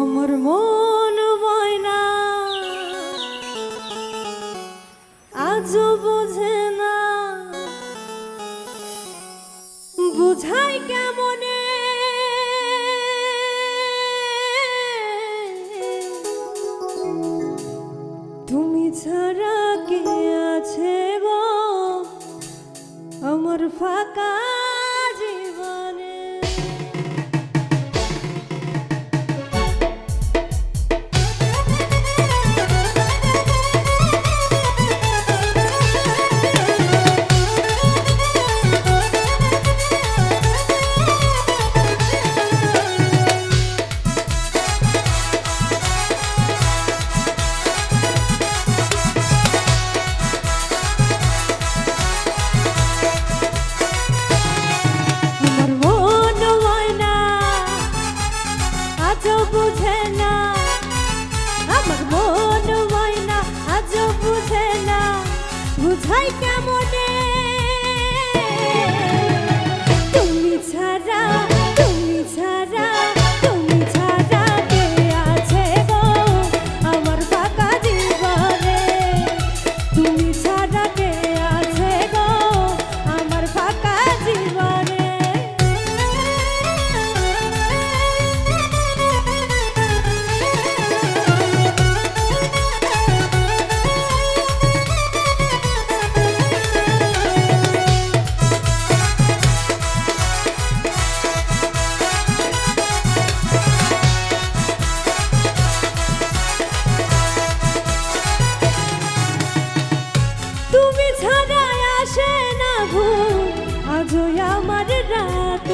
আমার মন ময়না আজও না। বুঝাই তুমি ছাড়া কে আছে গো আমার ফাঁকা Tarará.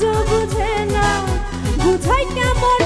বুঝে না বুঝাই কেমন